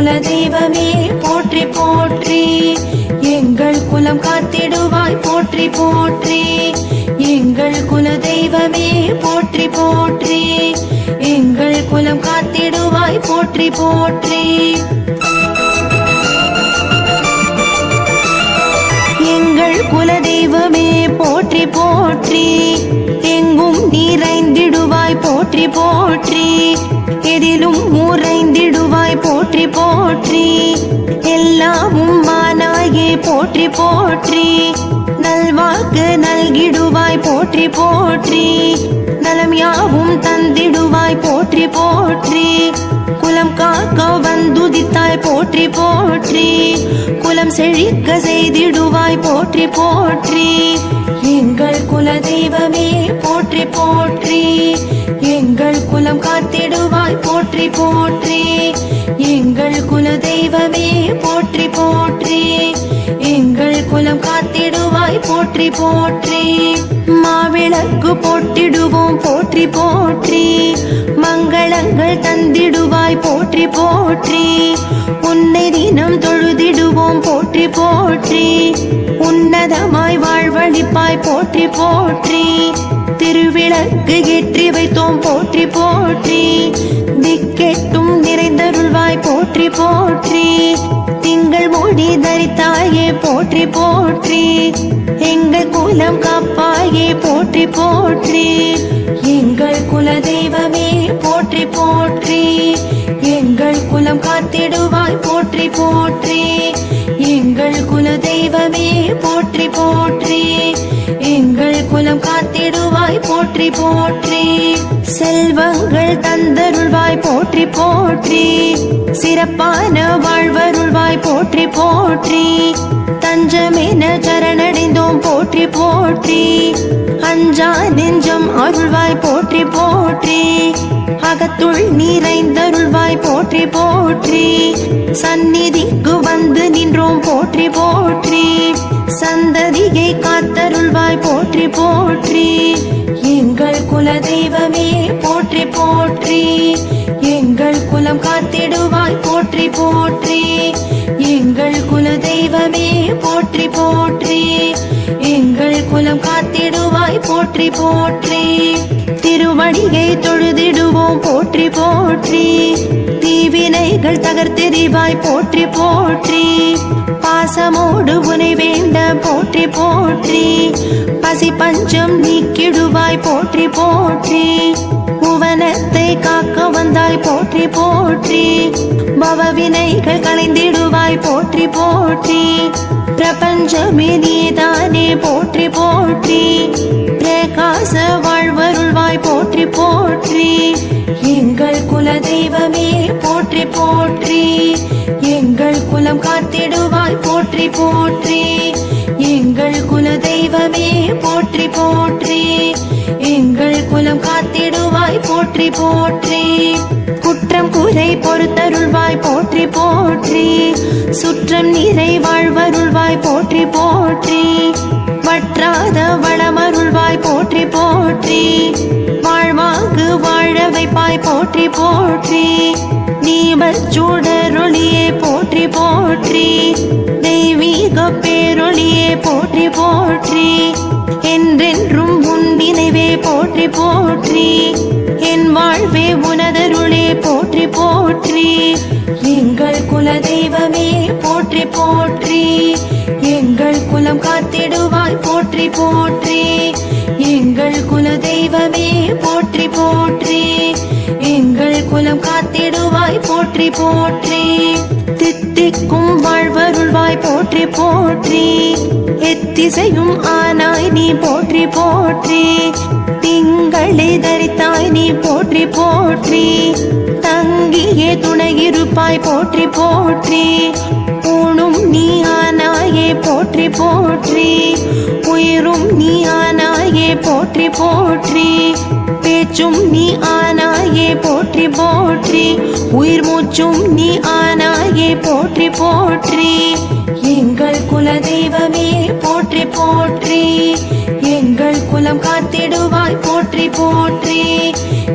குல தெய்வமே போற்றி போற்றி. எங்கள் குலம் காத்திடுவாய் போற்றி போற்றி. எங்கள் குல தெய்வமே போற்றி போற்றி. எங்கள் குலம் காத்திடுவாய் போற்றி போற்றி. எங்கள் குல தெய்வமே போற்றி போற்றி. நிறைந்திடுவாய் போற்றி போற்றி. எதிலும் உறைந்திடுவாய் போற்றி போற்றி. எல்லாமும் மானாயே போற்றி போற்றி. நல்வாக்கு நல்கிடுவாய் போற்றி போற்றி. நலம் யாவும் தந்திடுவாய் போற்றி போற்றி. குலம் காக்க வந்துதித்த போற்றி போற்றி. குலம் செழிக்க செய்திடுவாய் போற்றி போற்றி. எங்கள் குல தெய்வமே போற்றி போற்றி. எங்கள் குலம் காத்திடுவாய் போற்றி போற்றி. எங்கள் குல தெய்வமே போற்றி போற்றி. போற்றி போற்றி. மாவிளக்கு போட்டிடுவோம் போற்றி போற்றி. மங்களங்கள் தந்திடுவாய் போற்றி போற்றி. உன்னை தினம் தொழுதிடுவோம் போற்றி போற்றி. உன்னதமாய் வாழ்வழிப்பாய் போற்றி போற்றி. திருவிளக்கு ஏற்றி வைத்தோம் போற்றி போற்றி. திக்கெட்டும் நிறைந்தருள்வாய் போற்றி போற்றி. தரித்தாயே போற்றி போற்றி. எங்கள் குலம் காப்பாயே போற்றி போற்றி. எங்கள் குல தெய்வமே போற்றி போற்றி. எங்கள் குலம் காத்திடுவாய் போற்றி போற்றி. எங்கள் குல தெய்வமே போற்றி போற்றி. எங்கள் குலம் காத்தி போற்றி போற்றி. செல்வங்கள் தந்தருள்வாய் போற்றி போற்றி. சிறப்பான வாழ்வருள்வாய் போற்றி போற்றி. தஞ்சமென சரணடைந்தோம் போற்றி போற்றி. அஞ்சா நெஞ்சம் அருள்வாய் போற்றி போற்றி. அகத்துள் நிறைந்தருள்வாய் போற்றி போற்றி. சந்நிதிக்கு வந்து நின்றோம் போற்றி போற்றி. சந்ததியை காத்தருள்வாய் போற்றி போற்றி. குல தெய்வமே போற்றி போற்றி. எங்கள் குலம் காத்திடுவாய் போற்றி போற்றி. எங்கள் குல தெய்வமே போற்றி போற்றி. எங்கள் குலம் காத்திடுவாய் போற்றி போற்றி. திருவடியை தொழுதிடுவோம் போற்றி போற்றி. தீவினைகள் தகர்த்தெறிவாய் போற்றி போற்றி. பாசமோடு உனை வேண்ட போற்றி போற்றி. போற்றி போற்றி. புவனத்தை காக்க வந்தாய் போற்றி போற்றி. பவவினைகள் களைந்திடுவாய் போற்றி போற்றி. பிரபஞ்சமே நீதானே போற்றி போற்றி. பிரகாச வாழ்வருள்வாய் போற்றி போற்றி. எங்கள் குல தெய்வமே போற்றி போற்றி. எங்கள் குலம் காத்திடுவாய் போற்றி போற்றி. எங்கள் குல தெய்வமே போற்றி போற்றி. எங்கள் காத்திடுவாய் போற்றி போற்றி. குற்றம் குறை பொறுத்தருள்வாய் போற்றி போற்றி. சுற்றம் நிறை வாழ்வருள்வாய் போற்றி போற்றி. வற்றாத வளமருள்வாய் போற்றி போற்றி. வாழ்வாங்கு வாழ வைப்பாய் போற்றி போற்றி. நீவச்சூடருளியே போற்றி போற்றி. தெய்வீ போற்றி. என் வாழ்வே உனதருளே போற்றி போற்றி. எங்கள் குல தெய்வமே போற்றி போற்றி. எங்கள் குலம் காத்திடுவாய் போற்றி போற்றி. எங்கள் குல தெய்வமே போற்றி போற்றி. எங்கள் குலம் காத்திடுவாய் போற்றி போற்றி. தித்திக்கும் வாழ்வருள்வாய் போற்றி போற்றி. எத்திசையும் ஆனாய் நீ போற்றி போற்றி. திங்களை தரித்தாய் நீ போற்றி போற்றி. தங்கியே துணையிருப்பாய் போற்றி போற்றி. ஊனும் நீ ஆனாயே போற்றி போற்றி. உயிரும் நீ ஆனாயே போற்றி போற்றி. பேச்சும் நீ ஆனாயே போற்றி போற்றி. உயிர் மூச்சும் நீ ஆனாயே போற்றி போற்றி. போற்றி. எங்கள் குலம் காத்திடுவாய். போற்றி போற்றி.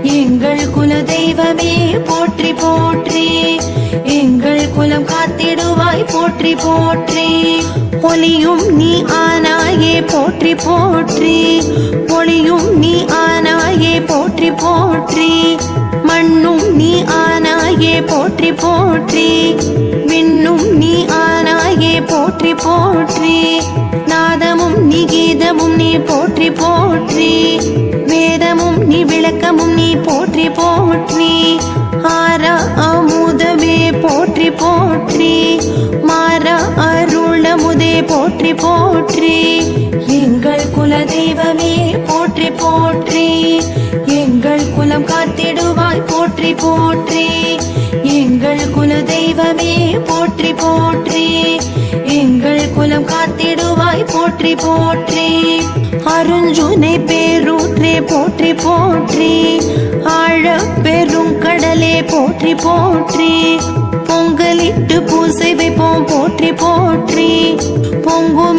எங்கள் குல தெய்வமே போற்றி போற்றி. எங்கள் குலம் காத்திடுவாய். போற்றி போற்றி. ஒளியும் நீ ஆனாயே போற்றி போற்றி. ஒளியும் நீ ஆனாயே போற்றி போற்றி. மண்ணும் நீ ஆனாயே போற்றி போற்றி. விண்ணும் நீ ஆனாயே போற்றி போற்றி. போற்றி போற்றி. வேதமும் நீ விளக்கமும் நீ போற்றி போற்றி. ஆரா அமுதவே போற்றி போற்றி. மாறா அருளமுதே போற்றி போற்றி. எங்கள் குல தெய்வமே போற்றி போற்றி. எங்கள் குலம் காத்திடுவாய் போற்றி போற்றி. எங்கள் குல தெய்வமே போற்றி போற்றி. எங்கள் குலம் காத்திடுவாய் போற்றி போற்றி. அருஞ்சுனை பேரூற்றே போற்றி போற்றி. ஆழ பெரும் கடலே போற்றி போற்றி. பொங்கலிட்டு பூசை வைப்போம் போற்றி போற்றி. பொங்கும்